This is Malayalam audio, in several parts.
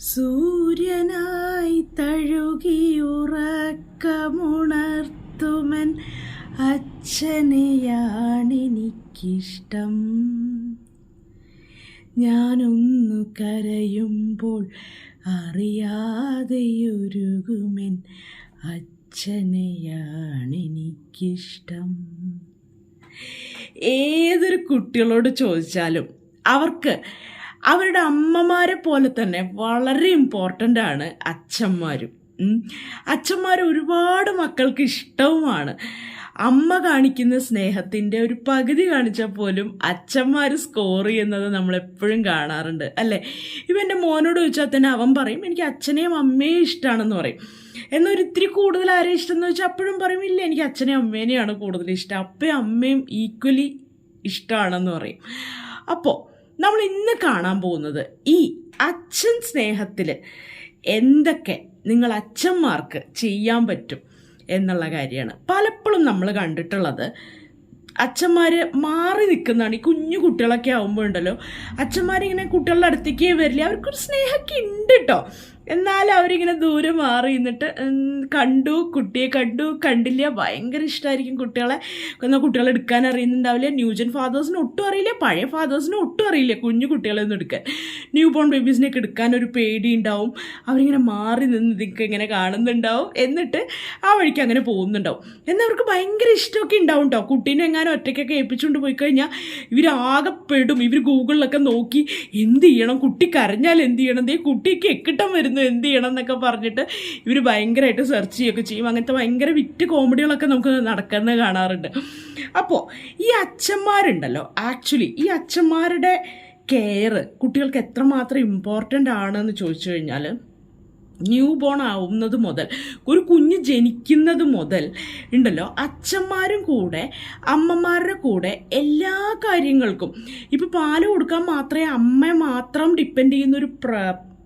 സൂര്യനായി തഴുകിയുറക്കമുണർത്തുമൻ അച്ഛനെയാണെനിക്കിഷ്ടം. ഞാനൊന്നു കരയുമ്പോൾ അറിയാതെയൊരുകുമെൻ അച്ഛനെയാണെനിക്കിഷ്ടം. ഏതൊരു കുട്ടികളോട് ചോദിച്ചാലും അവർക്ക് അവരുടെ അമ്മമാരെ പോലെ തന്നെ വളരെ ഇമ്പോർട്ടന്റ് ആണ് അച്ഛന്മാരും. അച്ഛന്മാർ ഒരുപാട് മക്കൾക്ക് ഇഷ്ടവുമാണ്. അമ്മ കാണിക്കുന്ന സ്നേഹത്തിന്റെ ഒരു പകുതി കാണിച്ചാൽ പോലും അച്ഛന്മാർ സ്കോർ ചെയ്യുന്നത് നമ്മൾ എപ്പോഴും കാണാറുണ്ട്. അല്ലേ? ഇപ്പം എന്റെ മോനോട് ചോദിച്ചാൽ തന്നെ അവൻ പറയും എനിക്ക് അച്ഛനെയും അമ്മയെയും ഇഷ്ടമാണെന്ന് പറയും. എന്നൊരു ഇത്തിരി കൂടുതൽ ആരെയും ഇഷ്ടം എന്ന് വെച്ചാൽ അപ്പോഴും പറയും ഇല്ല എനിക്ക് അച്ഛനെയും അമ്മേനെയാണ് കൂടുതൽ ഇഷ്ടം. അപ്പയും അമ്മയും ഈക്വലി ഇഷ്ടമാണെന്ന് പറയും. അപ്പോൾ നമ്മൾ ഇന്ന് കാണാൻ പോകുന്നത് ഈ അച്ഛൻ സ്നേഹത്തിൽ എന്തൊക്കെ നിങ്ങൾ അച്ഛന്മാർക്ക് ചെയ്യാൻ പറ്റും എന്നുള്ള കാര്യമാണ്. പലപ്പോഴും നമ്മൾ കണ്ടിട്ടുള്ളത് അച്ഛന്മാർ മാറി നിൽക്കുന്നതാണ്. ഈ കുഞ്ഞു കുട്ടികളൊക്കെ ആകുമ്പോൾ ഉണ്ടല്ലോ അച്ഛന്മാരിങ്ങനെ കുട്ടികളുടെ അടുത്തേക്ക് വരില്ല അവർക്കൊരു സ്നേഹമൊക്കെ ഉണ്ട് കേട്ടോ എന്നാലും അവരിങ്ങനെ ദൂരെ മാറി നിന്നിട്ട് കണ്ടു കുട്ടിയെ കണ്ടു കണ്ടില്ല. ഭയങ്കര ഇഷ്ടമായിരിക്കും കുട്ടികളെ. എന്നാൽ കുട്ടികളെ എടുക്കാൻ അറിയുന്നുണ്ടാവില്ല. ന്യൂജൻ ഫാദേഴ്സിന് ഒട്ടും അറിയില്ല. പഴയ ഫാദേഴ്സിന് ഒട്ടും അറിയില്ല കുഞ്ഞു കുട്ടികളെ ഒന്നും എടുക്കാൻ. ന്യൂ ബോൺ ബേബീസിനെയൊക്കെ എടുക്കാൻ ഒരു പേടി ഉണ്ടാവും. അവരിങ്ങനെ മാറി നിന്ന് ഇതൊക്കെ ഇങ്ങനെ കാണുന്നുണ്ടാവും. എന്നിട്ട് ആ വഴിക്ക് അങ്ങനെ പോകുന്നുണ്ടാവും. എന്നാൽ അവർക്ക് ഭയങ്കര ഇഷ്ടമൊക്കെ ഉണ്ടാവും കേട്ടോ കുട്ടീനെ എങ്ങാനും ഒറ്റയ്ക്കൊക്കെ ഏൽപ്പിച്ചുകൊണ്ട് പോയി കഴിഞ്ഞാൽ ഇവരാകെ പെടും. ഇവർ ഗൂഗിളിലൊക്കെ നോക്കി എന്ത് ചെയ്യണം? കുട്ടി കരഞ്ഞാൽ എന്ത് ചെയ്യണം? ദേ കുട്ടിക്ക് എക്കിട്ടം വരുന്നു എന്ത് ചെയ്യണം എന്നൊക്കെ പറഞ്ഞിട്ട് ഇവർ ഭയങ്കരമായിട്ട് സെർച്ച് ചെയ്യുകയൊക്കെ ചെയ്യും. അങ്ങനത്തെ ഭയങ്കര വിറ്റ് കോമഡികളൊക്കെ നമുക്ക് നടക്കുന്നത് കാണാറുണ്ട്. അപ്പോൾ ഈ അച്ഛന്മാരുണ്ടല്ലോ ആക്ച്വലി ഈ അച്ഛന്മാരുടെ കെയർ കുട്ടികൾക്ക് എത്രമാത്രം ഇമ്പോർട്ടന്റ് ആണെന്ന് ചോദിച്ചു കഴിഞ്ഞാൽ ന്യൂ ബോൺ ആവുന്നത് മുതൽ ഒരു കുഞ്ഞ് ജനിക്കുന്നത് മുതൽ ഉണ്ടല്ലോ അച്ഛന്മാരും കൂടെ അമ്മമാരുടെ കൂടെ എല്ലാ കാര്യങ്ങൾക്കും ഇപ്പോൾ പാൽ കൊടുക്കാൻ മാത്രമേ അമ്മ മാത്രം ഡിപ്പെൻഡ് ചെയ്യുന്ന ഒരു പ്ര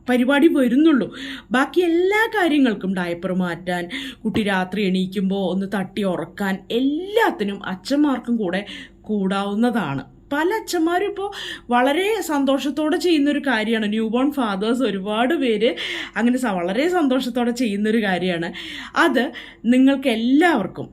പരിപാടി വരുന്നുള്ളൂ. ബാക്കി എല്ലാ കാര്യങ്ങൾക്കും ഡയപ്പർ മാറ്റാൻ കുട്ടി രാത്രി എണീക്കുമ്പോൾ ഒന്ന് തട്ടി ഉറക്കാൻ എല്ലാത്തിനും അച്ഛന്മാർക്കും കൂടെ കൂടാവുന്നതാണ്. പല അച്ഛന്മാരും ഇപ്പോൾ വളരെ സന്തോഷത്തോടെ ചെയ്യുന്നൊരു കാര്യമാണ്. ന്യൂ ബോൺ ഫാദേഴ്സ് ഒരുപാട് പേര് അങ്ങനെ വളരെ സന്തോഷത്തോടെ ചെയ്യുന്നൊരു കാര്യമാണ്. അത് നിങ്ങൾക്ക് എല്ലാവർക്കും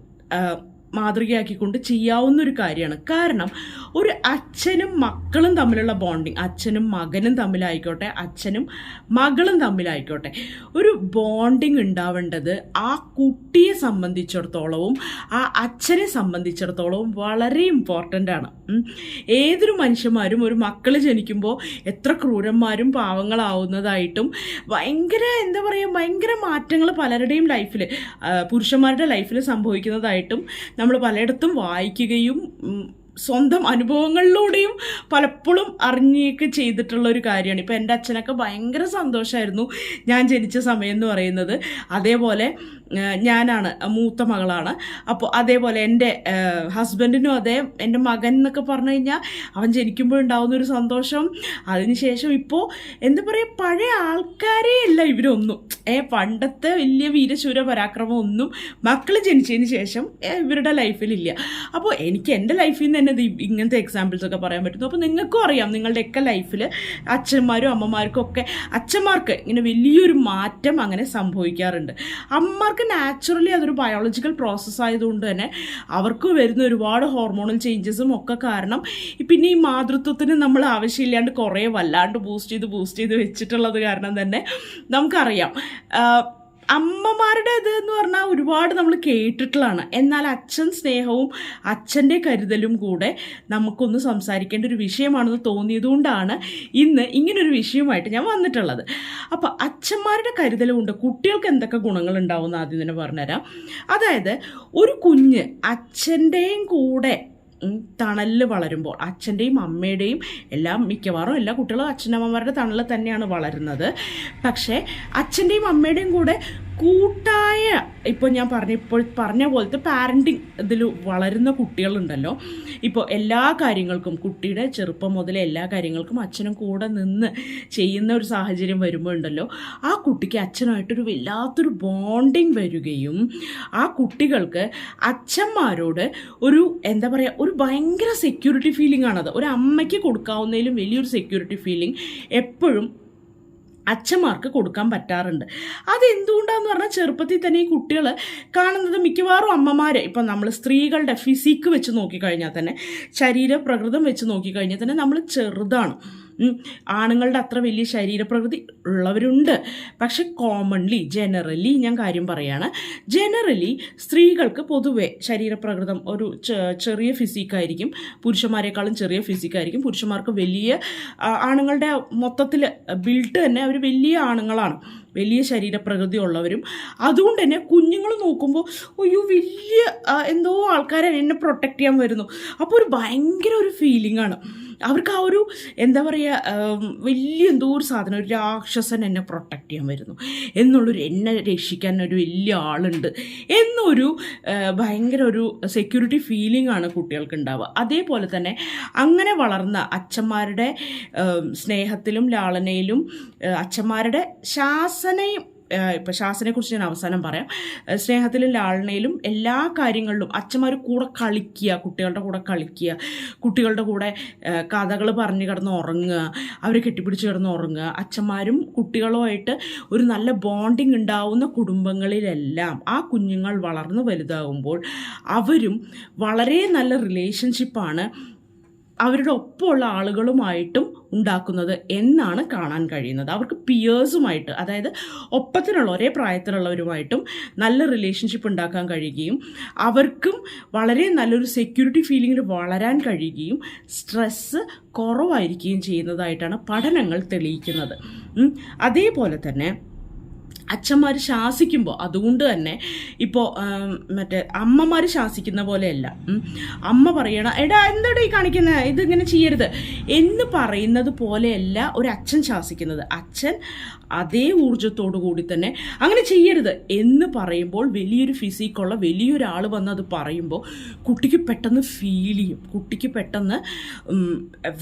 മാതൃകയാക്കിക്കൊണ്ട് ചെയ്യാവുന്ന ഒരു കാര്യമാണ്. കാരണം ഒരു അച്ഛനും മക്കളും തമ്മിലുള്ള ബോണ്ടിങ് അച്ഛനും മകനും തമ്മിലായിക്കോട്ടെ അച്ഛനും മകളും തമ്മിലായിക്കോട്ടെ ഒരു ബോണ്ടിങ് ഉണ്ടാവേണ്ടത് ആ കുട്ടിയെ സംബന്ധിച്ചിടത്തോളവും ആ അച്ഛനെ സംബന്ധിച്ചിടത്തോളവും വളരെ ഇമ്പോർട്ടന്റ് ആണ്. ഏതൊരു മനുഷ്യന്മാരും ഒരു മക്കൾ ജനിക്കുമ്പോൾ എത്ര ക്രൂരന്മാരും പാവങ്ങളാവുന്നതായിട്ടും ഭയങ്കര എന്താ പറയുക ഭയങ്കര മാറ്റങ്ങൾ പലരുടെയും ലൈഫിൽ പുരുഷന്മാരുടെ ലൈഫിൽ സംഭവിക്കുന്നതായിട്ടും നമ്മൾ പലയിടത്തും വായിക്കുകയും സ്വന്തം അനുഭവങ്ങളിലൂടെയും പലപ്പോഴും അറിഞ്ഞൊക്കെ ചെയ്തിട്ടുള്ള ഒരു കാര്യമാണ്. ഇപ്പോൾ എന്റെ അച്ഛനൊക്കെ ഭയങ്കര സന്തോഷമായിരുന്നു ഞാൻ ജനിച്ച സമയം എന്ന് പറയുന്നത്. അതേപോലെ ഞാനാണ് മൂത്ത മകളാണ്. അപ്പോൾ അതേപോലെ എന്റെ ഹസ്ബൻഡിനും അതേ എന്റെ മകൻ എന്നൊക്കെ പറഞ്ഞു കഴിഞ്ഞാൽ അവൻ ജനിക്കുമ്പോൾ ഉണ്ടാകുന്ന ഒരു സന്തോഷം അതിനുശേഷം ഇപ്പോൾ എന്താ പറയുക പഴയ ആൾക്കാരേ അല്ല ഇവരൊന്നും. ഏ പണ്ടത്തെ വലിയ വീരശൂര പരാക്രമം ഒന്നും മക്കൾ ജനിച്ചതിന് ശേഷം ഇവരുടെ ലൈഫിലില്ല. അപ്പോൾ എനിക്ക് എന്റെ ലൈഫിൽ നിന്ന് ഇത് ഇങ്ങനത്തെ എക്സാമ്പിൾസ് ഒക്കെ പറയാൻ പറ്റുന്നു. അപ്പോൾ നിങ്ങൾക്കും അറിയാം നിങ്ങളുടെയൊക്കെ ലൈഫിൽ അച്ഛന്മാരും അമ്മമാർക്കും ഒക്കെ അച്ഛന്മാർക്ക് ഇങ്ങനെ വലിയൊരു മാറ്റം അങ്ങനെ സംഭവിക്കാറുണ്ട്. അമ്മമാർക്ക് നാച്ചുറലി അതൊരു ബയോളജിക്കൽ പ്രോസസ്സ് ആയതുകൊണ്ട് തന്നെ അവർക്ക് വരുന്ന ഒരുപാട് ഹോർമോണൽ ചേഞ്ചസും ഒക്കെ കാരണം പിന്നെ ഈ മാതൃത്വത്തിന് നമ്മൾ ആവശ്യമില്ലാണ്ട് കുറേ വല്ലാണ്ട് ബൂസ്റ്റ് ചെയ്ത് ബൂസ്റ്റ് ചെയ്ത് വെച്ചിട്ടുള്ളത് കാരണം തന്നെ നമുക്കറിയാം. അമ്മമാരുടെ ഇത് എന്ന് പറഞ്ഞാൽ ഒരുപാട് നമ്മൾ കേട്ടിട്ടുള്ളതാണ്. എന്നാൽ അച്ഛൻ സ്നേഹവും അച്ഛന്റെ കരുതലും കൂടെ നമുക്കൊന്ന് സംസാരിക്കേണ്ട ഒരു വിഷയമാണെന്ന് തോന്നിയതുകൊണ്ടാണ് ഇന്ന് ഇങ്ങനൊരു വിഷയമായിട്ട് ഞാൻ വന്നിട്ടുള്ളത്. അപ്പോൾ അച്ഛന്മാരുടെ കരുതലും കൊണ്ട് കുട്ടികൾക്ക് എന്തൊക്കെ ഗുണങ്ങൾ ഉണ്ടാവും ആദ്യം തന്നെ പറഞ്ഞുതരാം. അതായത് ഒരു കുഞ്ഞ് അച്ഛന്റെയും കൂടെ തണലിൽ വളരുമ്പോൾ അച്ഛന്റെയും അമ്മയുടെയും എല്ലാം മിക്കവാറും എല്ലാ കുട്ടികളും അച്ഛനമ്മമാരുടെ തണലിൽ തന്നെയാണ് വളരുന്നത്. പക്ഷേ അച്ഛന്റെയും അമ്മയുടെയും കൂടെ കൂട്ടായ ഇപ്പോൾ ഞാൻ പറഞ്ഞ ഇപ്പോൾ പറഞ്ഞ പോലത്തെ പാരന്റിങ് ഇതിൽ വളരുന്ന കുട്ടികളുണ്ടല്ലോ. ഇപ്പോൾ എല്ലാ കാര്യങ്ങൾക്കും കുട്ടിയുടെ ചെറുപ്പം മുതൽ എല്ലാ കാര്യങ്ങൾക്കും അച്ഛനും കൂടെ നിന്ന് ചെയ്യുന്ന ഒരു സാഹചര്യം വരുമ്പോൾ ഉണ്ടല്ലോ ആ കുട്ടിക്ക് അച്ഛനായിട്ടൊരു വല്ലാത്തൊരു ബോണ്ടിങ് വരികയും ആ കുട്ടികൾക്ക് അച്ഛന്മാരോട് ഒരു എന്താ പറയുക ഒരു ഭയങ്കര സെക്യൂരിറ്റി ഫീലിംഗ് ആണത്. ഒരു അമ്മയ്ക്ക് കൊടുക്കാവുന്നതിലും വലിയൊരു സെക്യൂരിറ്റി ഫീലിംഗ് എപ്പോഴും അച്ഛന്മാർക്ക് കൊടുക്കാൻ പറ്റാറുണ്ട് അതെന്തുകൊണ്ടാന്ന് പറഞ്ഞാൽ ചെറുപ്പത്തിൽ തന്നെ ഈ കുട്ടികൾ കാണുന്നത് മിക്കവാറും അമ്മമാരെ ഇപ്പം നമ്മൾ സ്ത്രീകളുടെ ഫിസിക്ക് വെച്ച് നോക്കിക്കഴിഞ്ഞാൽ തന്നെ ശരീരപ്രകൃതം വെച്ച് നോക്കിക്കഴിഞ്ഞാൽ തന്നെ നമ്മൾ ചെറുതാണ്. ആണുങ്ങളുടെ അത്ര വലിയ ശരീരപ്രകൃതി ഉള്ളവരുണ്ട്. പക്ഷെ കോമൺലി ജനറലി ഞാൻ കാര്യം പറയാണ്. ജനറലി സ്ത്രീകൾക്ക് പൊതുവെ ശരീരപ്രകൃതം ഒരു ചെറിയ ഫിസിക്കായിരിക്കും പുരുഷന്മാരെക്കാളും ചെറിയ ഫിസിക്കായിരിക്കും പുരുഷന്മാർക്ക് വലിയ ആണുങ്ങളുടെ മൊത്തത്തിൽ ബിൽട്ട് തന്നെ അവർ വലിയ ആണുങ്ങളാണ്. വലിയ ശരീരപ്രകൃതി ഉള്ളവരും അതുകൊണ്ട് തന്നെ കുഞ്ഞുങ്ങൾ നോക്കുമ്പോൾ അയ്യോ വലിയ എന്തോ ആൾക്കാരെ എന്നെ പ്രൊട്ടക്റ്റ് ചെയ്യാൻ വരുന്നു. അപ്പോൾ ഒരു ഭയങ്കര ഒരു ഫീലിംഗ് ആണ്. അവർക്ക് ആ ഒരു എന്താ പറയുക വലിയ എന്തോ ഒരു സാധനം ഒരു രാക്ഷസൻ എന്നെ പ്രൊട്ടക്റ്റ് ചെയ്യാൻ വരുന്നു. എന്നുള്ളൊരു എന്നെ രക്ഷിക്കാൻ ഒരു വലിയ ആളുണ്ട്. എന്നൊരു ഭയങ്കര ഒരു സെക്യൂരിറ്റി ഫീലിംഗ് ആണ് കുട്ടികൾക്ക് ഉണ്ടാവുക. അതേപോലെ തന്നെ അങ്ങനെ വളർന്ന അച്ഛന്മാരുടെ സ്നേഹത്തിലും ലാളനയിലും അച്ഛന്മാരുടെ അച്ഛന്മാരുടെ ശാസനയും ഇപ്പം ശാസനയെക്കുറിച്ച് ഞാൻ അവസാനം പറയാം. സ്നേഹത്തിലും ലാളനയിലും എല്ലാ കാര്യങ്ങളിലും അച്ഛന്മാർ കൂടെ കളിക്കുക കുട്ടികളുടെ കൂടെ കളിക്കുക കുട്ടികളുടെ കൂടെ കഥകൾ പറഞ്ഞു കിടന്ന് ഉറങ്ങുക അവരെ കെട്ടിപ്പിടിച്ച് കിടന്ന് ഉറങ്ങുക. അച്ഛന്മാരും കുട്ടികളുമായിട്ട് ഒരു നല്ല ബോണ്ടിങ് ഉണ്ടാവുന്ന കുടുംബങ്ങളിലെല്ലാം ആ കുഞ്ഞുങ്ങൾ വളർന്നു വലുതാകുമ്പോൾ അവരും വളരെ നല്ല റിലേഷൻഷിപ്പാണ് അവരുടെ ഒപ്പമുള്ള ആളുകളുമായിട്ടും ഉണ്ടാക്കുന്നത് എന്നാണ് കാണാൻ കഴിയുന്നത്. അവർക്ക് പിയേഴ്സുമായിട്ട് അതായത് ഒപ്പത്തിനുള്ള ഒരേ പ്രായത്തിലുള്ളവരുമായിട്ടും നല്ല റിലേഷൻഷിപ്പ് ഉണ്ടാക്കാൻ കഴിയുകയും അവർക്കും വളരെ നല്ലൊരു സെക്യൂരിറ്റി ഫീലിംഗിൽ വളരാൻ കഴിയുകയും സ്ട്രെസ്സ് കുറവായിരിക്കുകയും ചെയ്യുന്നതായിട്ടാണ് പഠനങ്ങൾ തെളിയിക്കുന്നത്. അതേപോലെ തന്നെ അച്ഛന്മാർ ശാസിക്കുമ്പോൾ അതുകൊണ്ട് തന്നെ ഇപ്പോൾ മറ്റേ അമ്മമാർ ശാസിക്കുന്ന പോലെയല്ല. അമ്മ പറയണം എടാ എന്താടാ ഈ കാണിക്കുന്നത് ഇതിങ്ങനെ ചെയ്യരുത്. എന്ന് പറയുന്നത് പോലെയല്ല ഒരു അച്ഛൻ ശാസിക്കുന്നത്. അച്ഛൻ അതേ ഊർജത്തോടു കൂടി തന്നെ അങ്ങനെ ചെയ്യരുത് എന്ന് പറയുമ്പോൾ വലിയൊരു ഫിസിക്കുള്ള വലിയൊരാൾ വന്ന് അത് പറയുമ്പോൾ കുട്ടിക്ക് പെട്ടെന്ന് ഫീൽ ചെയ്യും. കുട്ടിക്ക് പെട്ടെന്ന്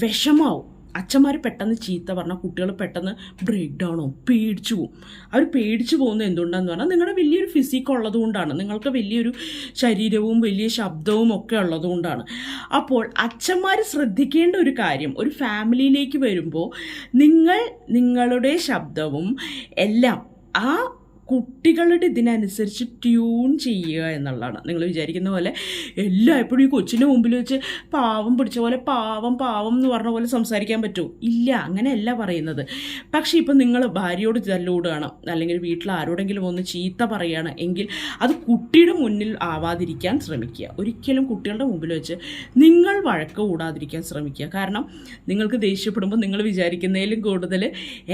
വിഷമാവും. അച്ഛന്മാർ പെട്ടെന്ന് ചീത്ത പറഞ്ഞാൽ കുട്ടികൾ പെട്ടെന്ന് ബ്രേക്ക് ഡൗണോ പേടിച്ചു പോകും അവർ പേടിച്ചു പോകുന്നത് എന്തുകൊണ്ടാന്ന് പറഞ്ഞാൽ നിങ്ങളുടെ വലിയൊരു ഫിസിക്ക് ഉള്ളതുകൊണ്ടാണ് നിങ്ങൾക്ക് വലിയൊരു ശരീരവും വലിയ ശബ്ദവും ഒക്കെ ഉള്ളതുകൊണ്ടാണ് അപ്പോൾ അച്ഛന്മാർ ശ്രദ്ധിക്കേണ്ട ഒരു കാര്യം ഒരു ഫാമിലിയിലേക്ക് വരുമ്പോൾ നിങ്ങൾ നിങ്ങളുടെ ശബ്ദവും എല്ലാം ആ കുട്ടികളുടെ ഇതിനനുസരിച്ച് ട്യൂൺ ചെയ്യുക എന്നുള്ളതാണ്. നിങ്ങൾ വിചാരിക്കുന്ന പോലെ എല്ലാം എപ്പോഴും ഈ കൊച്ചിന്റെ മുമ്പിൽ വെച്ച് പാവം പിടിച്ച പോലെ പാവം പാവം എന്ന് പറഞ്ഞ പോലെ സംസാരിക്കാൻ പറ്റുമോ ഇല്ല അങ്ങനെയല്ല പറയുന്നത്. പക്ഷേ ഇപ്പം നിങ്ങൾ ഭാര്യയോട് തല്ലുകൂടുകയാണ് അല്ലെങ്കിൽ വീട്ടിൽ ആരോടെങ്കിലും ഒന്ന് ചീത്ത പറയുകയാണ് എങ്കിൽ അത് കുട്ടിയുടെ മുന്നിൽ ആവാതിരിക്കാൻ ശ്രമിക്കുക. ഒരിക്കലും കുട്ടികളുടെ മുമ്പിൽ വെച്ച് നിങ്ങൾ വഴക്ക് കൂടാതിരിക്കാൻ ശ്രമിക്കുക. കാരണം നിങ്ങൾക്ക് ദേഷ്യപ്പെടുമ്പോൾ നിങ്ങൾ വിചാരിക്കുന്നതിലും കൂടുതൽ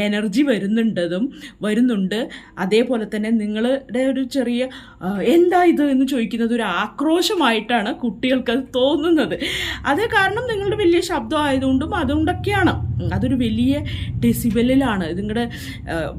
എനർജി വരുന്നുണ്ടതും വരുന്നുണ്ട്. അതേപോലെ തന്നെ നിങ്ങളുടെ ഒരു ചെറിയ എന്താ ഇത് എന്ന് ചോദിക്കുന്നത് ഒരു ആക്രോശമായിട്ടാണ് കുട്ടികൾക്ക് അത് തോന്നുന്നത്. അത് കാരണം നിങ്ങളുടെ വലിയ ശബ്ദം ആയതുകൊണ്ടും അതുകൊണ്ടൊക്കെയാണ്. അതൊരു വലിയ ഡെസിബലിലാണ്. ഇതിങ്ങടെ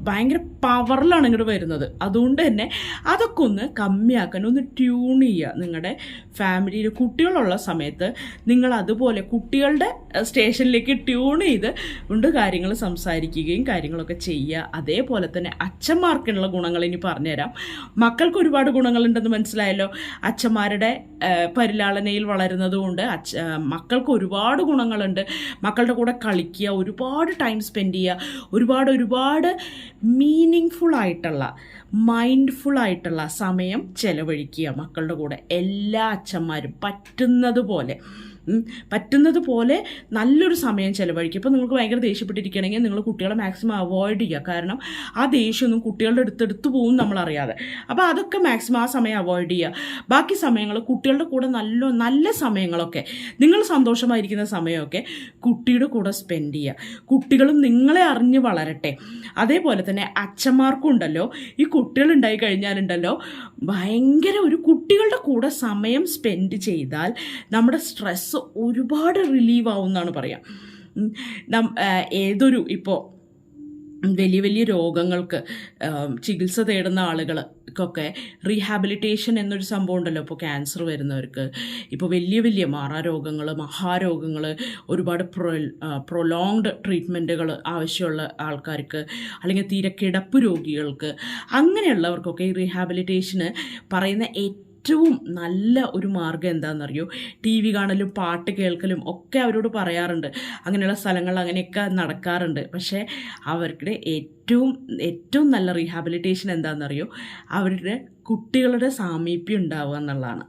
ഭയങ്കര പവറിലാണ് ഇങ്ങോട്ട് വരുന്നത്. അതുകൊണ്ട് തന്നെ അതൊക്കെ ഒന്ന് കമ്മിയാക്കാൻ ഒന്ന് ട്യൂൺ ചെയ്യുക നിങ്ങളുടെ ഫാമിലിയിൽ കുട്ടികളുള്ള സമയത്ത് നിങ്ങൾ അതുപോലെ കുട്ടികളുടെ സ്റ്റേഷനിലേക്ക് ട്യൂൺ ചെയ്ത് ഉണ്ട് കാര്യങ്ങൾ സംസാരിക്കുകയും കാര്യങ്ങളൊക്കെ ചെയ്യുക അതേപോലെ തന്നെ അച്ഛന്മാർക്കുള്ള ഗുണങ്ങൾ ഇനി പറഞ്ഞുതരാം. മക്കൾക്ക് ഒരുപാട് ഗുണങ്ങളുണ്ടെന്ന് മനസ്സിലായല്ലോ? അച്ഛന്മാരുടെ പരിലാളനയിൽ വളരുന്നതുകൊണ്ട് അച്ഛ മക്കൾക്ക് ഒരുപാട് ഗുണങ്ങളുണ്ട്. മക്കളുടെ കൂടെ കളിക്കുക ഒരുപാട് ടൈം സ്പെൻഡ് ചെയ്യുക ഒരുപാട് ഒരുപാട് മീനിങ് ആയിട്ടുള്ള മൈൻഡ്ഫുൾ ആയിട്ടുള്ള സമയം ചെലവഴിക്കുക മക്കളുടെ കൂടെ. എല്ലാ അച്ഛന്മാരും പറ്റുന്നത് പോലെ. പറ്റുന്നത് പോലെ നല്ലൊരു സമയം ചിലവഴിക്കുക ഇപ്പോൾ നിങ്ങൾക്ക് ഭയങ്കര ദേഷ്യപ്പെട്ടിരിക്കുകയാണെങ്കിൽ നിങ്ങൾ കുട്ടികളെ മാക്സിമം അവോയ്ഡ് ചെയ്യുക. കാരണം ആ ദേഷ്യമൊന്നും കുട്ടികളുടെ അടുത്തെടുത്ത് പോകും നമ്മളറിയാതെ അപ്പോൾ അതൊക്കെ മാക്സിമം ആ സമയം അവോയ്ഡ് ചെയ്യുക. ബാക്കി സമയങ്ങൾ കുട്ടികളുടെ കൂടെ നല്ല നല്ല സമയങ്ങളൊക്കെ നിങ്ങൾ സന്തോഷമായിരിക്കുന്ന സമയമൊക്കെ കുട്ടിയുടെ കൂടെ സ്പെൻഡ് ചെയ്യുക. കുട്ടികളും നിങ്ങളെ അറിഞ്ഞ് വളരട്ടെ. അതേപോലെ തന്നെ അച്ഛന്മാർക്കും ഉണ്ടല്ലോ ഈ കുട്ടികൾ ഉണ്ടായി കഴിഞ്ഞാലുണ്ടല്ലോ ഭയങ്കര ഒരു കുട്ടികളുടെ കൂടെ സമയം സ്പെൻഡ് ചെയ്താൽ നമ്മുടെ ഒരുപാട് റിലീവ് ആവും എന്നാണ് പറയാം ഏതൊരു ഇപ്പോൾ വലിയ വലിയ രോഗങ്ങൾക്ക് ചികിത്സ തേടുന്ന ആളുകൾക്കൊക്കെ റീഹാബിലിറ്റേഷൻ എന്നൊരു സംഭവം ഉണ്ടല്ലോ. ഇപ്പോൾ ക്യാൻസർ വരുന്നവർക്ക് ഇപ്പോൾ വലിയ വലിയ മാറാരോഗങ്ങൾ മഹാരോഗങ്ങൾ ഒരുപാട് പ്രൊ പ്രൊലോങ്ഡ് ട്രീറ്റ്മെന്റുകൾ ആവശ്യമുള്ള ആൾക്കാർക്ക് അല്ലെങ്കിൽ തീരെ കിടപ്പ് രോഗികൾക്ക് അങ്ങനെയുള്ളവർക്കൊക്കെ ഈ റീഹാബിലിറ്റേഷന് പറയുന്ന ഏറ്റവും ഏറ്റവും നല്ല ഒരു മാർഗം എന്താണെന്നറിയോ ടി വി കാണലും പാട്ട് കേൾക്കലും ഒക്കെ അവരോട് പറയാറുണ്ട്. അങ്ങനെയുള്ള സ്ഥലങ്ങൾ അങ്ങനെയൊക്കെ നടക്കാറുണ്ട്. പക്ഷേ അവരുടെ ഏറ്റവും ഏറ്റവും നല്ല റീഹാബിലിറ്റേഷൻ എന്താണെന്നറിയോ അവരുടെ കുട്ടികളുടെ സാമീപ്യം ഉണ്ടാവുക എന്നുള്ളതാണ്.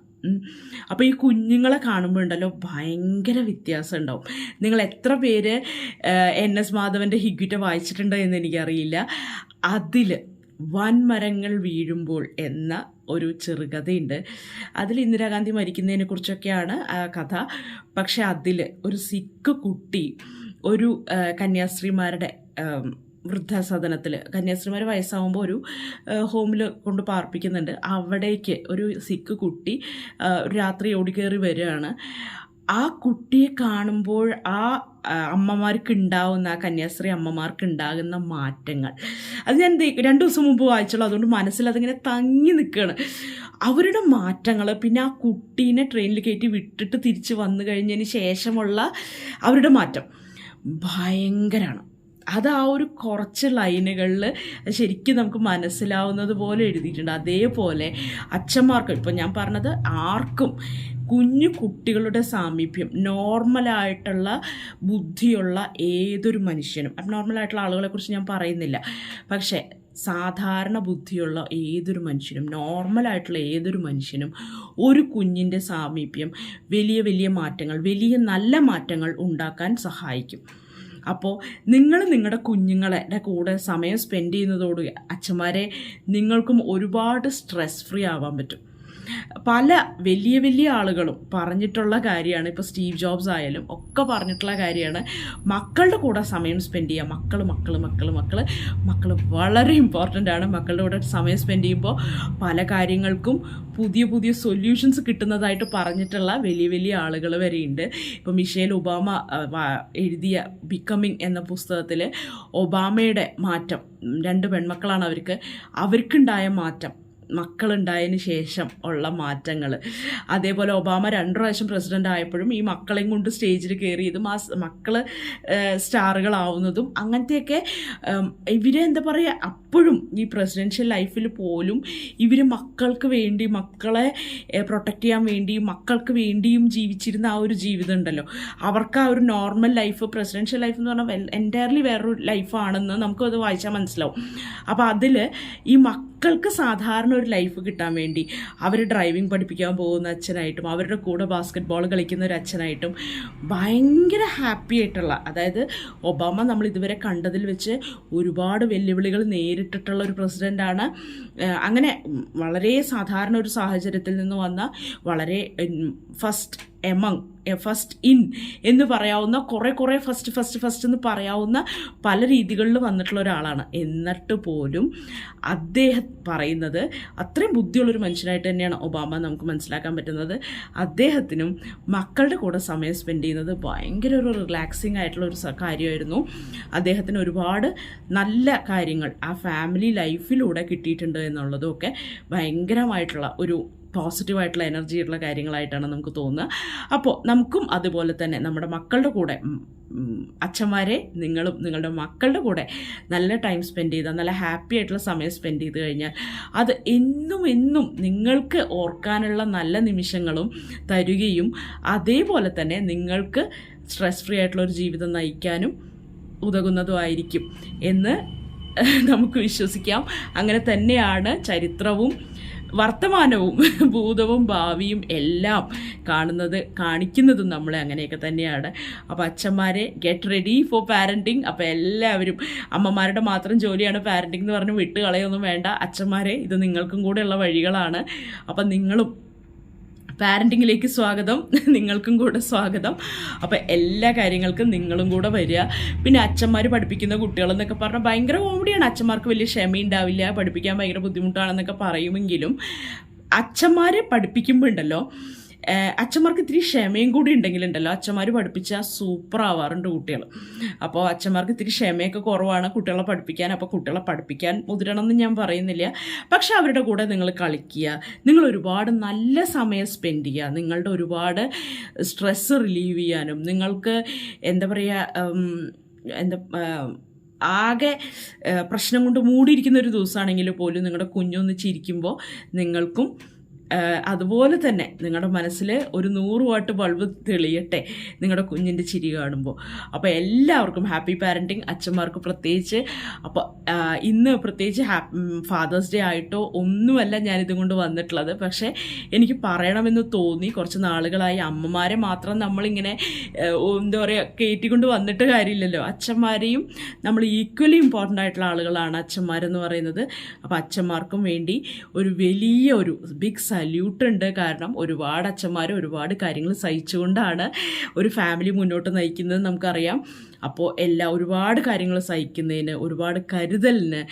അപ്പോൾ ഈ കുഞ്ഞുങ്ങളെ കാണുമ്പോൾ ഉണ്ടല്ലോ ഭയങ്കര വ്യത്യാസം ഉണ്ടാവും. നിങ്ങൾ എത്ര പേര് എൻ എസ് മാധവന്റെ ഹിഗ്വിറ്റ വായിച്ചിട്ടുണ്ടോ എന്ന് എനിക്കറിയില്ല. അതിൽ വൻമരങ്ങൾ വീഴുമ്പോൾ എന്ന ഒരു ചെറുകഥയുണ്ട്. അതിൽ ഇന്ദിരാഗാന്ധി മരിക്കുന്നതിനെ കുറിച്ചൊക്കെയാണ് ആ കഥ. പക്ഷെ അതിൽ ഒരു സിക്ക് കുട്ടി ഒരു കന്യാസ്ത്രീമാരുടെ വൃദ്ധസദനത്തിൽ കന്യാസ്ത്രീമാർ വയസ്സാവുമ്പോൾ ഒരു ഹോമിൽ കൊണ്ട് പാർപ്പിക്കുന്നുണ്ട്. അവിടേക്ക് ഒരു സിക്ക് കുട്ടി രാത്രി ഓടിക്കേറി വരികയാണ്. ആ കുട്ടിയെ കാണുമ്പോൾ ആ അമ്മമാർക്ക് ഉണ്ടാവുന്ന ആ കന്യാസ്ത്രീ അമ്മമാർക്ക് ഉണ്ടാകുന്ന മാറ്റങ്ങൾ. അത് ഞാൻ രണ്ട് ദിവസം മുമ്പ് വായിച്ചുള്ളൂ. അതുകൊണ്ട് മനസ്സിൽ അതിങ്ങനെ തങ്ങി നിൽക്കുകയാണ്. അവരുടെ മാറ്റങ്ങൾ പിന്നെ ആ കുട്ടീനെ ട്രെയിനിൽ കയറ്റി വിട്ടിട്ട് തിരിച്ച് വന്നു കഴിഞ്ഞതിന് ശേഷമുള്ള അവരുടെ മാറ്റം ഭയങ്കരമാണ് അത് ആ ഒരു കുറച്ച് ലൈനുകളിൽ ശരിക്കും നമുക്ക് മനസ്സിലാവുന്നത് പോലെ എഴുതിയിട്ടുണ്ട്. അതേപോലെ അച്ഛന്മാർക്ക് ഇപ്പം ഞാൻ പറഞ്ഞത് ആർക്കും കുഞ്ഞു കുട്ടികളുടെ സാമീപ്യം നോർമലായിട്ടുള്ള ബുദ്ധിയുള്ള ഏതൊരു മനുഷ്യനും. അബ്നോർമലായിട്ടുള്ള ആളുകളെക്കുറിച്ച് ഞാൻ പറയുന്നില്ല. പക്ഷേ സാധാരണ ബുദ്ധിയുള്ള ഏതൊരു മനുഷ്യനും നോർമലായിട്ടുള്ള ഏതൊരു മനുഷ്യനും ഒരു കുഞ്ഞിന്റെ സാമീപ്യം വലിയ വലിയ മാറ്റങ്ങൾ വലിയ നല്ല മാറ്റങ്ങൾ ഉണ്ടാക്കാൻ സഹായിക്കും. അപ്പോൾ നിങ്ങൾ നിങ്ങളുടെ കുഞ്ഞുങ്ങളുടെ കൂടെ സമയം സ്പെൻഡ് ചെയ്യുന്നതോട് അച്ഛന്മാരെ നിങ്ങൾക്കും ഒരുപാട് സ്ട്രെസ് ഫ്രീ ആവാൻ പറ്റും. പല വലിയ വലിയ ആളുകളും പറഞ്ഞിട്ടുള്ള കാര്യമാണ്. ഇപ്പോൾ സ്റ്റീവ് ജോബ്സ് ആയാലും ഒക്കെ പറഞ്ഞിട്ടുള്ള കാര്യമാണ്. മക്കളുടെ കൂടെ സമയം സ്പെൻഡ് ചെയ്യുക. മക്കൾ മക്കൾ മക്കൾ മക്കൾ മക്കൾ വളരെ ഇമ്പോർട്ടന്റ് ആണ് മക്കളുടെ കൂടെ സമയം സ്പെൻഡ് ചെയ്യുമ്പോൾ. പല കാര്യങ്ങൾക്കും പുതിയ പുതിയ സൊല്യൂഷൻസ് കിട്ടുന്നതായിട്ട് പറഞ്ഞിട്ടുള്ള വലിയ വലിയ ആളുകൾ വരെയുണ്ട്. ഇപ്പോൾ മിഷേൽ ഒബാമ എഴുതിയ ബിക്കമിങ് എന്ന പുസ്തകത്തിൽ ഒബാമയുടെ മാറ്റം രണ്ട് പെൺമക്കളാണ് അവർക്ക്. അവർക്കുണ്ടായ മാറ്റം മക്കളുണ്ടായതിന് ശേഷം ഉള്ള മാറ്റങ്ങൾ അതേപോലെ ഒബാമ രണ്ട് പ്രാവശ്യം പ്രസിഡന്റ് ആയപ്പോഴും ഈ മക്കളെയും കൊണ്ട് സ്റ്റേജിൽ കയറിയതും ആ മക്കൾ സ്റ്റാറുകളാവുന്നതും അങ്ങനത്തെയൊക്കെ ഇവരെ എന്താ പറയുക അപ്പോഴും ഈ പ്രസിഡൻഷ്യൽ ലൈഫിൽ പോലും ഇവർ മക്കൾക്ക് വേണ്ടി മക്കളെ പ്രൊട്ടക്റ്റ് ചെയ്യാൻ വേണ്ടിയും മക്കൾക്ക് വേണ്ടിയും ജീവിച്ചിരുന്ന ആ ഒരു ജീവിതം ഉണ്ടല്ലോ. അവർക്ക് ആ ഒരു നോർമൽ ലൈഫ് പ്രസിഡൻഷ്യൽ ലൈഫ് എന്ന് പറഞ്ഞാൽ എന്റയർലി വേറൊരു ലൈഫാണെന്ന് നമുക്കത് വായിച്ചാൽ മനസ്സിലാവും. അപ്പോൾ അതിൽ ഈ മക്കൾക്ക് സാധാരണ ഒരു ലൈഫ് കിട്ടാൻ വേണ്ടി അവർ ഡ്രൈവിംഗ് പഠിപ്പിക്കാൻ പോകുന്ന അച്ഛനായിട്ടും അവരുടെ കൂടെ ബാസ്ക്കറ്റ് ബോൾ കളിക്കുന്ന ഒരു അച്ഛനായിട്ടും ഭയങ്കര ഹാപ്പി ആയിട്ടുള്ള അതായത് ഒബാമ നമ്മൾ ഇതുവരെ കണ്ടതിൽ വെച്ച് ഒരുപാട് വെല്ലുവിളികൾ നേരിട്ടിട്ടുള്ള ഒരു പ്രസിഡന്റാണ് അങ്ങനെ വളരെ സാധാരണ ഒരു സാഹചര്യത്തിൽ നിന്ന് വന്ന വളരെ ഫസ്റ്റ് എമങ് ഫസ്റ്റ് ഇൻ എന്ന് പറയാവുന്ന കുറേ കുറേ ഫസ്റ്റ് ഫസ്റ്റ് ഫസ്റ്റ് എന്ന് പറയാവുന്ന പല രീതികളിൽ വന്നിട്ടുള്ള ഒരാളാണ്. എന്നിട്ട് പോലും അദ്ദേഹം പറയുന്നത് അത്രയും ബുദ്ധിയുള്ളൊരു മനുഷ്യനായിട്ട് തന്നെയാണ് ഒബാമ നമുക്ക് മനസ്സിലാക്കാൻ പറ്റുന്നത്. അദ്ദേഹത്തിനും മക്കളുടെ കൂടെ സമയം സ്പെൻഡ് ചെയ്യുന്നത് ഭയങ്കര ഒരു റിലാക്സിങ് ആയിട്ടുള്ള ഒരു കാര്യമായിരുന്നു. അദ്ദേഹത്തിന് ഒരുപാട് നല്ല കാര്യങ്ങൾ ആ ഫാമിലി ലൈഫിലൂടെ കിട്ടിയിട്ടുണ്ട് എന്നുള്ളതും ഒക്കെ ഭയങ്കരമായിട്ടുള്ള ഒരു പോസിറ്റീവായിട്ടുള്ള എനർജി ഉള്ള കാര്യങ്ങളായിട്ടാണ് നമുക്ക് തോന്നുക. അപ്പോൾ നമുക്കും അതുപോലെ തന്നെ നമ്മുടെ മക്കളുടെ കൂടെ അച്ഛന്മാരെ നിങ്ങളും നിങ്ങളുടെ മക്കളുടെ കൂടെ നല്ല ടൈം സ്പെൻഡ് ചെയ്താൽ നല്ല ഹാപ്പി ആയിട്ടുള്ള സമയം സ്പെൻഡ് ചെയ്ത് കഴിഞ്ഞാൽ അത് എന്നും എന്നും നിങ്ങൾക്ക് ഓർക്കാനുള്ള നല്ല നിമിഷങ്ങളും തരികയും അതേപോലെ തന്നെ നിങ്ങൾക്ക് സ്ട്രെസ് ഫ്രീ ആയിട്ടുള്ള ഒരു ജീവിതം നയിക്കാനും ഉതകുന്നതുമായിരിക്കും എന്ന് നമുക്ക് വിശ്വസിക്കാം. അങ്ങനെ തന്നെയാണ് ചരിത്രവും വർത്തമാനവും ഭൂതവും ഭാവിയും എല്ലാം കാണുന്നത് കാണിക്കുന്നതും നമ്മളെ അങ്ങനെയൊക്കെ തന്നെയാണ്. അപ്പോൾ അച്ഛന്മാരെ ഗെറ്റ് റെഡി ഫോർ പാരന്റിങ് അപ്പോൾ എല്ലാവരും അമ്മമാരുടെ മാത്രം ജോലിയാണ് പാരന്റിങ് എന്ന് പറഞ്ഞ് വിട്ട് കളയൊന്നും വേണ്ട. അച്ഛന്മാരെ ഇത് നിങ്ങൾക്കും കൂടെയുള്ള വഴികളാണ്. അപ്പം നിങ്ങളും പാരന്റിങ്ങിലേക്ക് സ്വാഗതം. നിങ്ങൾക്കും കൂടെ സ്വാഗതം. അപ്പോൾ എല്ലാ കാര്യങ്ങൾക്കും നിങ്ങളും കൂടെ വരിക. പിന്നെ അച്ഛന്മാർ പഠിപ്പിക്കുന്ന കുട്ടികളെന്നൊക്കെ പറഞ്ഞാൽ ഭയങ്കര കോമഡിയാണ് അച്ഛന്മാർക്ക് വലിയ ക്ഷമയുണ്ടാവില്ല പഠിപ്പിക്കാൻ ഭയങ്കര ബുദ്ധിമുട്ടാണെന്നൊക്കെ പറയുമെങ്കിലും അച്ഛന്മാരെ പഠിപ്പിക്കുമ്പോൾ ഉണ്ടല്ലോ അച്ഛന്മാർക്ക് ഇത്തിരി ക്ഷമയും കൂടി ഉണ്ടെങ്കിലുണ്ടല്ലോ. അച്ഛന്മാർ പഠിപ്പിച്ചാൽ സൂപ്പർ ആവാറുണ്ട് കുട്ടികൾ അപ്പോൾ അച്ഛന്മാർക്ക് ഇത്തിരി ക്ഷമയൊക്കെ കുറവാണ് കുട്ടികളെ പഠിപ്പിക്കാൻ. അപ്പോൾ കുട്ടികളെ പഠിപ്പിക്കാൻ മുതിരണമെന്ന് ഞാൻ പറയുന്നില്ല. പക്ഷെ അവരുടെ കൂടെ നിങ്ങൾ കളിക്കുക. നിങ്ങൾ ഒരുപാട് നല്ല സമയം സ്പെൻഡ് ചെയ്യുക. നിങ്ങളുടെ ഒരുപാട് സ്ട്രെസ്സ് റിലീവ് ചെയ്യാനും നിങ്ങൾക്ക് എന്താ പറയുക എന്താ ആകെ പ്രശ്നം കൊണ്ട് മൂടിയിരിക്കുന്ന ഒരു ദിവസമാണെങ്കിൽ പോലും നിങ്ങളുടെ കുഞ്ഞൊന്ന് ചിരിക്കുമ്പോൾ നിങ്ങൾക്കും അതുപോലെ തന്നെ നിങ്ങളുടെ മനസ്സിൽ ഒരു നൂറ് വാട്ട് ബൾബ് തെളിയട്ടെ നിങ്ങളുടെ കുഞ്ഞിന്റെ ചിരി കാണുമ്പോൾ അപ്പോൾ എല്ലാവർക്കും ഹാപ്പി പാരന്റിങ് അച്ഛന്മാർക്ക് പ്രത്യേകിച്ച് അപ്പോൾ ഇന്ന് പ്രത്യേകിച്ച് ഫാദേഴ്സ് ഡേ ആയിട്ടോ ഒന്നുമല്ല ഞാൻ ഇതും കൊണ്ട് വന്നിട്ടുള്ളത്. പക്ഷേ എനിക്ക് പറയണമെന്ന് തോന്നി. കുറച്ച് നാളുകളായി അമ്മമാരെ മാത്രം നമ്മളിങ്ങനെ എന്താ പറയുക കയറ്റിക്കൊണ്ട് വന്നിട്ട് കാര്യമില്ലല്ലോ. അച്ഛന്മാരെയും നമ്മൾ ഈക്വലി ഇമ്പോർട്ടന്റ് ആയിട്ടുള്ള ആളുകളാണ് അച്ഛന്മാരെന്ന് പറയുന്നത്. അപ്പോൾ അച്ഛന്മാർക്കും വേണ്ടി ഒരു വലിയ ഒരു ബിഗ് സല്യൂട്ട് ഉണ്ട്. കാരണം ഒരുപാട് അച്ഛന്മാർ ഒരുപാട് കാര്യങ്ങൾ സഹിച്ചുകൊണ്ടാണ് ഒരു ഫാമിലി മുന്നോട്ട് നയിക്കുന്നത് നമുക്കറിയാം. അപ്പോൾ എല്ലാ ഒരുപാട് കാര്യങ്ങൾ സഹിക്കുന്നതിന് ഒരുപാട് കരുതലിന്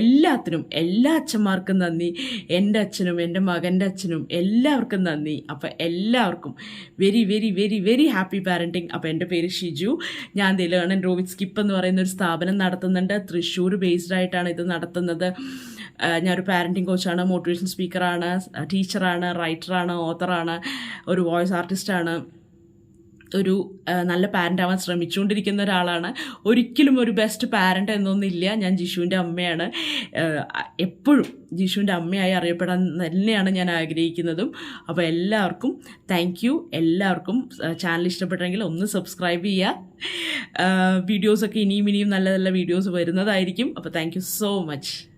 എല്ലാത്തിനും എല്ലാ അച്ഛന്മാർക്കും നന്ദി. എന്റെ അച്ഛനും എന്റെ മകന്റെ അച്ഛനും എല്ലാവർക്കും നന്ദി. അപ്പോൾ എല്ലാവർക്കും very very very very happy parenting. അപ്പോൾ എന്റെ പേര് ഷിജു. ഞാൻ ദിലേണൻ റോവിത് സ്കിപ്പ് എന്ന് പറയുന്ന ഒരു സ്ഥാപനം നടത്തുന്നുണ്ട്. തൃശ്ശൂർ ബേസ്ഡ് ആയിട്ടാണ് ഇത് നടത്തുന്നത്. ഞാനൊരു പാരന്റിങ് കോച്ചാണ് മോട്ടിവേഷൻ സ്പീക്കറാണ് ടീച്ചറാണ് റൈറ്ററാണ് ഓത്തറാണ് ഒരു വോയിസ് ആർട്ടിസ്റ്റാണ് ഒരു നല്ല പാരന്റ് ആവാൻ ശ്രമിച്ചുകൊണ്ടിരിക്കുന്ന ഒരാളാണ്. ഒരിക്കലും ഒരു ബെസ്റ്റ് പാരന്റ് എന്നൊന്നില്ല. ഞാൻ ജിഷുവിന്റെ അമ്മയാണ്. എപ്പോഴും ജിഷുവിന്റെ അമ്മയായി അറിയപ്പെടാൻ തന്നെയാണ് ഞാൻ ആഗ്രഹിക്കുന്നതും. അപ്പോൾ എല്ലാവർക്കും താങ്ക് യു എല്ലാവർക്കും ചാനൽ ഇഷ്ടപ്പെട്ടെങ്കിൽ ഒന്ന് സബ്സ്ക്രൈബ് ചെയ്യുക. വീഡിയോസൊക്കെ ഇനിയും ഇനിയും നല്ല നല്ല വീഡിയോസ് വരുന്നതായിരിക്കും. അപ്പോൾ താങ്ക് സോ മച്ച്